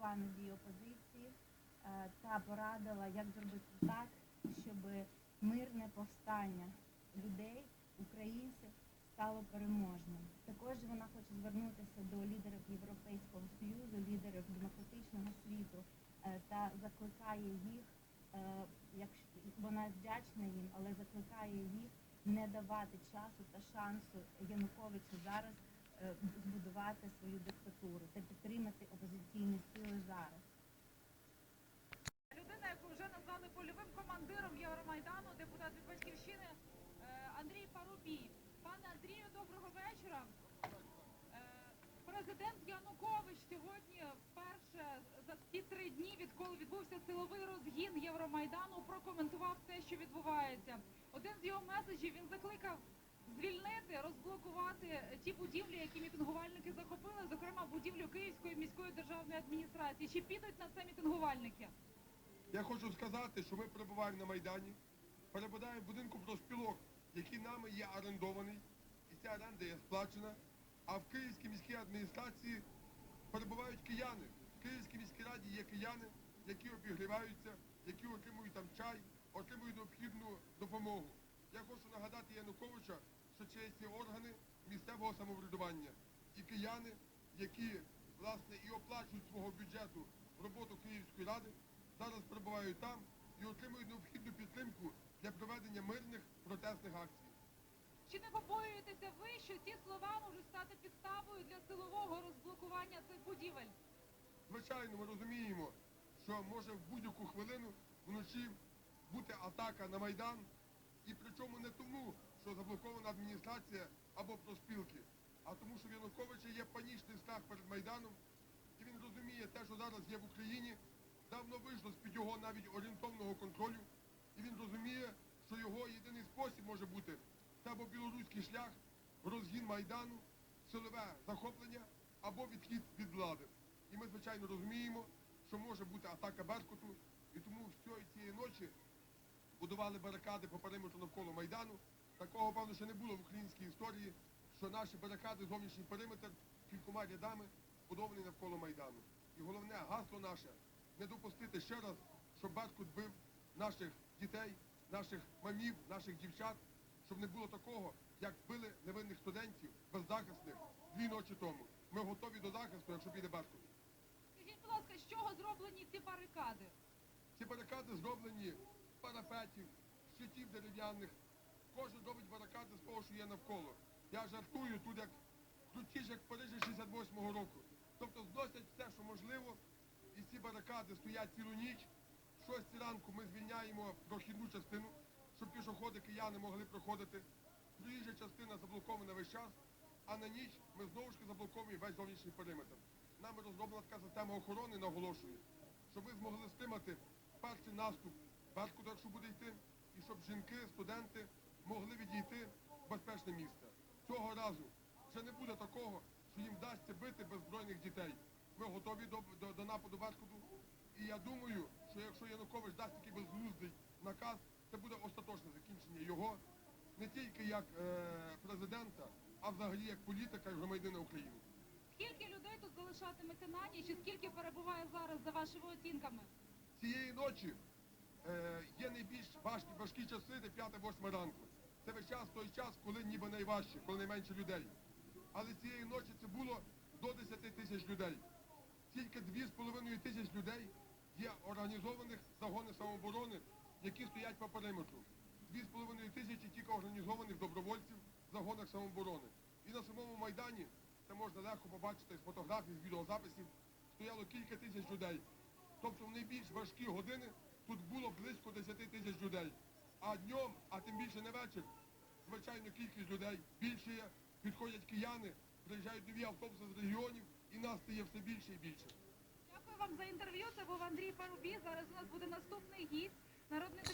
плану дій опозиції е, та порадила, як зробити так, щоб мирне повстання людей, українців, стало переможним. Також вона хоче звернутися до лідерів Європейського Союзу, лідерів демократичного світу е, та закликає їх, е, вона вдячна їм, але закликає їх не давати часу та шансу Януковичу зараз збудувати свою диктатуру та підтримати опозиційні сили зараз. Людина, яку вже назвали польовим командиром Євромайдану, депутат від батьківщини е, Андрій Парубій. Пане Андрію, доброго вечора. Е, Президент Янукович сьогодні вперше за ці три дні, відколи відбувся силовий розгін Євромайдану, прокоментував те, що відбувається. Один з його меседжів він закликав звільнити, розблокувати ті будівлі, які мітингувальники захопили, зокрема будівлю Київської міської державної адміністрації. Чи підуть на це мітингувальники? Я хочу сказати, що ми перебуваємо на Майдані, перебуваємо в будинку профспілок, який нами є орендований, і ця оренда є сплачена. А в Київській міській адміністрації перебувають кияни. В Київській міській раді є кияни, які обігріваються, які отримують там чай, отримують необхідну допомогу. Я хочу нагадати Януковича, що органи місцевого самоврядування і кияни, які власне і оплачують свого бюджету роботу Київської ради, зараз перебувають там і отримують необхідну підтримку для проведення мирних протестних акцій. Чи не побоюєтеся ви, що ці слова можуть стати підставою для силового розблокування цих будівель? Звичайно, ми розуміємо, що може в будь-яку хвилину вночі бути атака на Майдан, і причому не тому, що заблокована адміністрація або проспілки, а тому, що в Януковича є панічний страх перед Майданом, і він розуміє те, що зараз є в Україні, давно вийшло з-під його навіть орієнтовного контролю, і він розуміє, що його єдиний спосіб може бути це або білоруський шлях, розгін Майдану, силове захоплення або відхід від влади. І ми, звичайно, розуміємо, що може бути атака Беркуту, і тому всієї цієї ночі будували барикади по периметру навколо Майдану. Такого, певно, ще не було в українській історії, що наші барикади, зовнішній периметр кількома рядами будований навколо Майдану. І головне гасло наше не допустити ще раз, щоб Беркут бив наших дітей, наших мамів, наших дівчат, щоб не було такого, як били невинних студентів, беззахисних дві ночі тому. Ми готові до захисту, якщо піде Беркут. Скажіть, будь ласка, з чого зроблені ці барикади? Ці барикади зроблені з парапетів, з щитів дерев'яних. Кожен робить барикади з того, що є навколо. Я жартую тут як крутіше, як в Парижі 68-го року. Тобто зносять все, що можливо, і ці барикади стоять цілу ніч. В 6 ранку ми звільняємо прохідну частину, щоб пішоходи кияни могли проходити. Проїжджа частина заблокована весь час, а на ніч ми знову ж заблоковуємо весь зовнішній периметр. Нами розроблена така система охорони, наголошую, щоб ми змогли стримати перший наступ Беркута, якщо буде йти, і щоб жінки, студенти могли відійти в безпечне місце. Цього разу вже не буде такого, що їм вдасться бити беззбройних дітей. Ми готові до, до, до нападу Беркуту. І я думаю, що якщо Янукович дасть такий безглуздий наказ, це буде остаточне закінчення його не тільки як е, президента, а взагалі як політика і громадянина України. Скільки людей тут залишатиметься на ніч і скільки перебуває зараз за вашими оцінками? цієї ночі е, є найбільш важкі, важкі часи, де 5-8 ранку. Це весь час той час, коли ніби найважче, коли найменше людей. Але цієї ночі це було до 10 тисяч людей. Тільки 2,5 тисяч людей є організованих загони самооборони, які стоять по периметру. 2,5 тисячі тільки організованих добровольців в загонах самооборони. І на самому Майдані, це можна легко побачити з фотографій, з відеозаписів, стояло кілька тисяч людей. Тобто в найбільш важкі години тут було близько 10 тисяч людей. А днем, а тим більше на вечір, звичайно, кількість людей більше підходять кияни, приїжджають нові автобуси з регіонів, і нас стає все більше і більше. Дякую вам за інтерв'ю. Це був Андрій Парубій. Зараз у нас буде наступний гість, народний